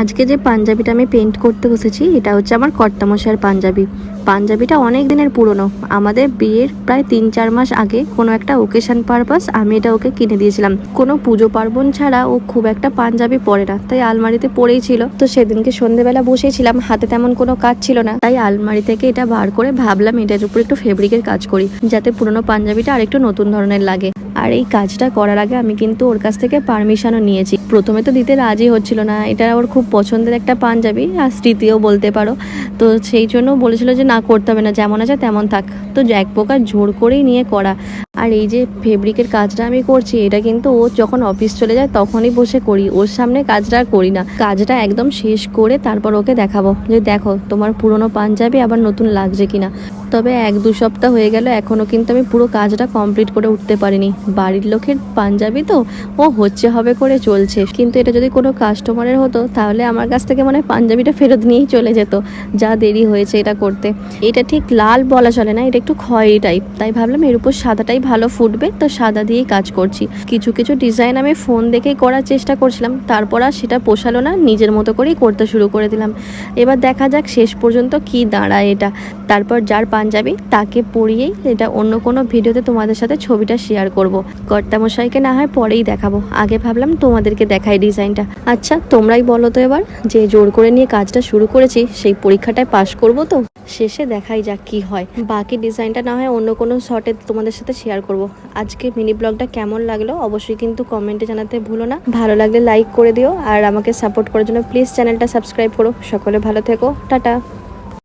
আজকে যে পাঞ্জাবিটা আমি পেন্ট করতে বসেছি এটা হচ্ছে আমার কর্তামশাইয়ের পাঞ্জাবি। পাঞ্জাবিটা অনেক দিনের পুরনো। আমাদের বিয়ের প্রায় তিন চার মাস আগে কোনো একটা ওকেশন পারপাস আমি এটা ওকে কিনে দিয়েছিলাম। কোনো পুজো পার্বণ ছাড়া ও খুব একটা পাঞ্জাবি পরে না, তাই আলমারিতে পরেই ছিল। তো সেদিনকে সন্ধেবেলা বসেছিলাম, হাতে তেমন কোনো কাজ ছিল না। তাই আলমারি থেকে এটা বার করে ভাবলাম এটার উপর একটু ফেব্রিকের কাজ করি, যাতে পুরনো পাঞ্জাবিটা আরেকটু নতুন ধরনের লাগে। আর এই কাজটা করার আগে আমি কিন্তু ওর কাছ থেকে পারমিশনও নিয়েছি। প্রথমে তো দিতে রাজি হচ্ছিল না, এটা ওর খুব পছন্দের একটা পাঞ্জাবি, আর স্মৃতিও বলতে পারো। তো সেই জন্য বলেছিল যে না করতে হবে না, যেমন আছে তেমন থাক। তো এক প্রকার জোর করেই নিয়ে করা। আর এই যে ফেব্রিকের কাজটা আমি করছি, এটা কিন্তু ও যখন অফিস চলে যায় তখনই বসে করি। ওর সামনে কাজটা আর করি না। কাজটা একদম শেষ করে তারপর ওকে দেখাবো। যে দেখো, তোমার পুরনো পাঞ্জাবি আবার নতুন লাগছে কিনা। তবে এক দু সপ্তাহ হয়ে গেল এখনও কিন্তু আমি পুরো কাজটা কমপ্লিট করে উঠতে পারিনি। বাড়ির লোকের পাঞ্জাবি তো? ও হচ্ছে হবে করে চলছে। কিন্তু এটা যদি কোনো কাস্টমারের হতো, তাহলে আমার কাছ থেকে মানে পাঞ্জাবিটা ফেরত নিয়েই চলে যেত। যা দেরি হয়েছে এটা করতে। এটা ঠিক লাল বলা চলে না, এটা একটু খয়েরি টাইপ তাই ভাবলাম এর উপর সাদাটাই ভালো ফুটবে, তো সাদা দিয়েই কাজ করছি। কিছু কিছু ডিজাইন আমি ফোন দেখেই করার চেষ্টা করছিলাম, তারপর আর সেটা পোষালো না, নিজের মতো করেই করতে শুরু করে দিলাম। এবার দেখা যাক শেষ পর্যন্ত কি দাঁড়ায় এটা। তারপর যার পাঞ্জাবি, তাকে পরিয়েই এটা অন্য কোনো ভিডিওতে তোমাদের সাথে ছবিটা শেয়ার করব। কর্তামশাইকে না হয় পরেই দেখাবো। আগে ভাবলাম তোমাদেরকে দেখাই ডিজাইনটা। আচ্ছা তোমরাই বলো তো এবার, যে জোর করে নিয়ে কাজটা শুরু করেছি, সেই পরীক্ষাটায় পাশ করব তো? শেষে দেখাই যাক কি হয়। বাকি ডিজাইনটা না হয় অন্য কোনো শর্টে তোমাদের সাথে শেয়ার করব। আজকে মিনি ব্লগটা কেমন লাগল অবশ্যই কিন্তু কমেন্টে জানাতে ভুলো না। ভালো লাগলে লাইক করে দিও, আর আমাকে সাপোর্ট করার জন্য প্লিজ চ্যানেলটা সাবস্ক্রাইব করো। সকলে ভালো থেকো। টাটা।